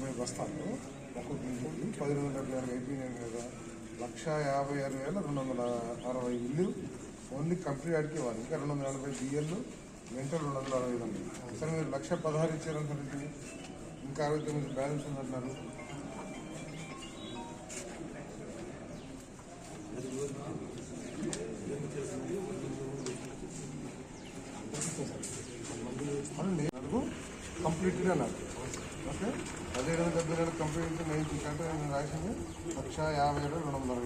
తొంభై బస్తాలు. ఒక్కొక్క ఇల్లు పదిహేను వందల డెబ్బై ఆరు అయిపోయినాయి కదా లక్ష యాభై ఆరు వేల రెండు వందల అరవై ఇల్లు. ఓన్లీ కంపెనీ ఆడికి ఇవ్వాలి. ఇంకా రెండు వందల నలభై బియ్యలు వెంట రెండు వందల అరవై ఐదు ఉంది సరే మీరు లక్ష పదహారు ఇచ్చారంటారు ఇంకా అరవై తొమ్మిది బ్యాలెన్స్ ఉందంటున్నారు. కంప్లీట్గా నాకు ఓకే పదిహేడు వందల డెబ్బై రెండు రాసింది లక్ష యాభై ఏడు రెండు వందల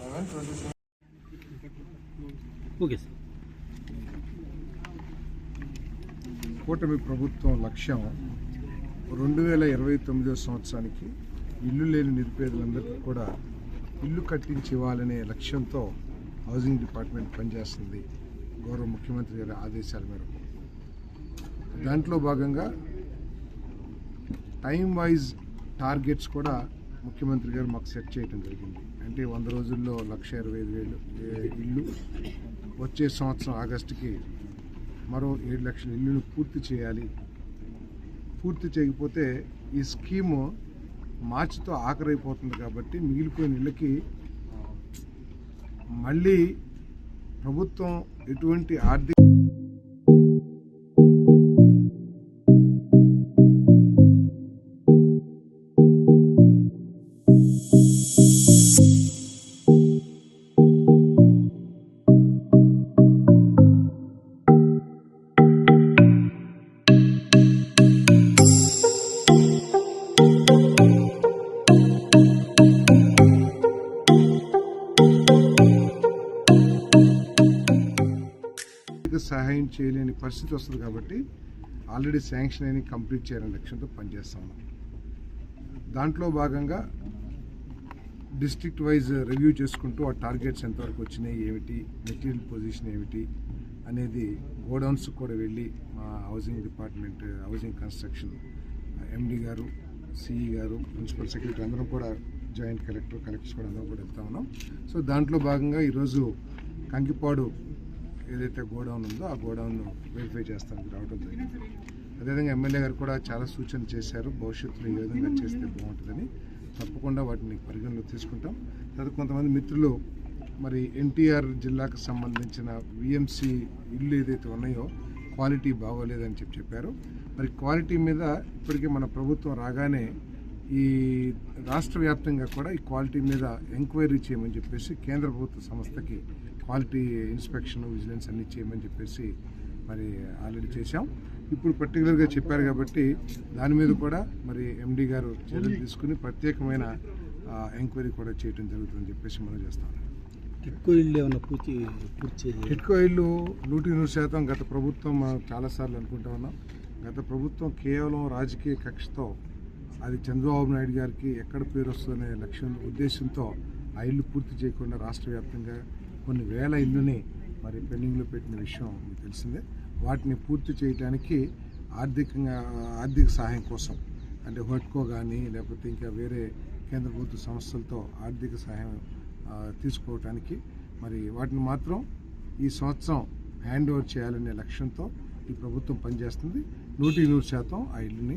eleven twenty seven okay sir కూటమి ప్రభుత్వం లక్ష్యం రెండు వేల ఇరవై తొమ్మిదో సంవత్సరానికి ఇల్లు లేని నిరుపేదలందరికీ కూడా ఇల్లు కట్టించి ఇవ్వాలనే లక్ష్యంతో హౌసింగ్ డిపార్ట్మెంట్ పనిచేస్తుంది. గౌరవ ముఖ్యమంత్రి గారి ఆదేశాల మేరకు. దాంట్లో భాగంగా టైం వైజ్ టార్గెట్స్ కూడా ముఖ్యమంత్రి గారు మాకు సెట్ చేయడం జరిగింది. అంటే వంద రోజుల్లో లక్ష ఇరవై ఐదు వేలు ఇల్లు వచ్చే సంవత్సరం ఆగస్టుకి మరో ఏడు లక్షల ఇల్లును పూర్తి చేయాలి. పూర్తి చేయకపోతే ఈ స్కీము మార్చితో ఆఖరైపోతుంది కాబట్టి మిగిలిపోయిన ఇళ్ళకి మళ్ళీ ప్రభుత్వం ఎటువంటి ఆర్థిక సహాయం చేయలేని పరిస్థితి వస్తుంది కాబట్టి ఆల్రెడీ శాంక్షన్ అయిన కంప్లీట్ చేయాలనే లక్ష్యంతో పనిచేస్తా ఉన్నాం. దాంట్లో భాగంగా డిస్ట్రిక్ట్ వైజ్ రివ్యూ చేసుకుంటూ ఆ టార్గెట్స్ ఎంతవరకు వచ్చినాయి ఏమిటి మెటీరియల్ పొజిషన్ ఏమిటి అనేది గోడౌన్స్ కూడా వెళ్ళి మా housing department housing construction MD గారు సిఈ గారు ప్రిన్సిపల్ సెక్రటరీ అందరం కూడా జాయింట్ కలెక్టర్ కలెక్టర్స్ కూడా అందరం కూడా వెళ్తా ఉన్నాం. సో దాంట్లో భాగంగా ఈరోజు కంకిపాడు ఏదైతే గోడౌన్ ఉందో ఆ గోడౌన్ వెరిఫై చేస్తానికి రావడం జరిగింది. అదేవిధంగా ఎమ్మెల్యే గారు కూడా చాలా సూచనలు చేశారు. భవిష్యత్తులో ఏ విధంగా చేస్తే బాగుంటుందని. తప్పకుండా వాటిని పరిగణలో తీసుకుంటాం. తర్వాత కొంతమంది మిత్రులు మరి ఎన్టీఆర్ జిల్లాకు సంబంధించిన విఎంసి ఇల్లు ఏదైతే ఉన్నాయో క్వాలిటీ బాగోలేదని చెప్పి చెప్పారు. మరి క్వాలిటీ మీద ఇప్పటికే మన ప్రభుత్వం రాగానే ఈ రాష్ట్ర వ్యాప్తంగా కూడా ఈ క్వాలిటీ మీద ఎంక్వైరీ చేయమని చెప్పేసి కేంద్ర ప్రభుత్వ సంస్థకి క్వాలిటీ ఇన్స్పెక్షన్ విజిలెన్స్ అన్ని చేయమని చెప్పేసి మరి ఆల్రెడీ చేశాం. ఇప్పుడు పర్టికులర్గా చెప్పారు కాబట్టి దాని మీద కూడా మరి ఎండి గారు చర్యలు తీసుకుని ప్రత్యేకమైన ఎంక్వైరీ కూడా చేయడం జరుగుతుందని చెప్పేసి మనం చేస్తాం ఎక్కువ ఇల్లు ఏమైనా పూర్తి టిట్కో ఇల్లు నూటి నూరు శాతం గత ప్రభుత్వం మనం చాలాసార్లు అనుకుంటా ఉన్నాం. గత ప్రభుత్వం కేవలం రాజకీయ కక్షతో అది చంద్రబాబు నాయుడు గారికి ఎక్కడ పేరు వస్తుందనే లక్ష్యం ఉద్దేశంతో ఆ ఇల్లు పూర్తి చేయకుండా రాష్ట్ర వ్యాప్తంగా కొన్ని వేల ఇల్లుని మరి పెండింగ్లో పెట్టిన విషయం మీకు తెలిసిందే. వాటిని పూర్తి చేయడానికి ఆర్థికంగా ఆర్థిక సహాయం కోసం అంటే హోట్కో కానీ లేకపోతే ఇంకా వేరే కేంద్ర ప్రభుత్వ సంస్థలతో ఆర్థిక సహాయం తీసుకోవటానికి మరి వాటిని మాత్రం ఈ సంవత్సరం హ్యాండ్ ఓవర్ చేయాలనే లక్ష్యంతో ఈ ప్రభుత్వం పనిచేస్తుంది. నూటికి నూరు శాతం ఆ ఇల్లుని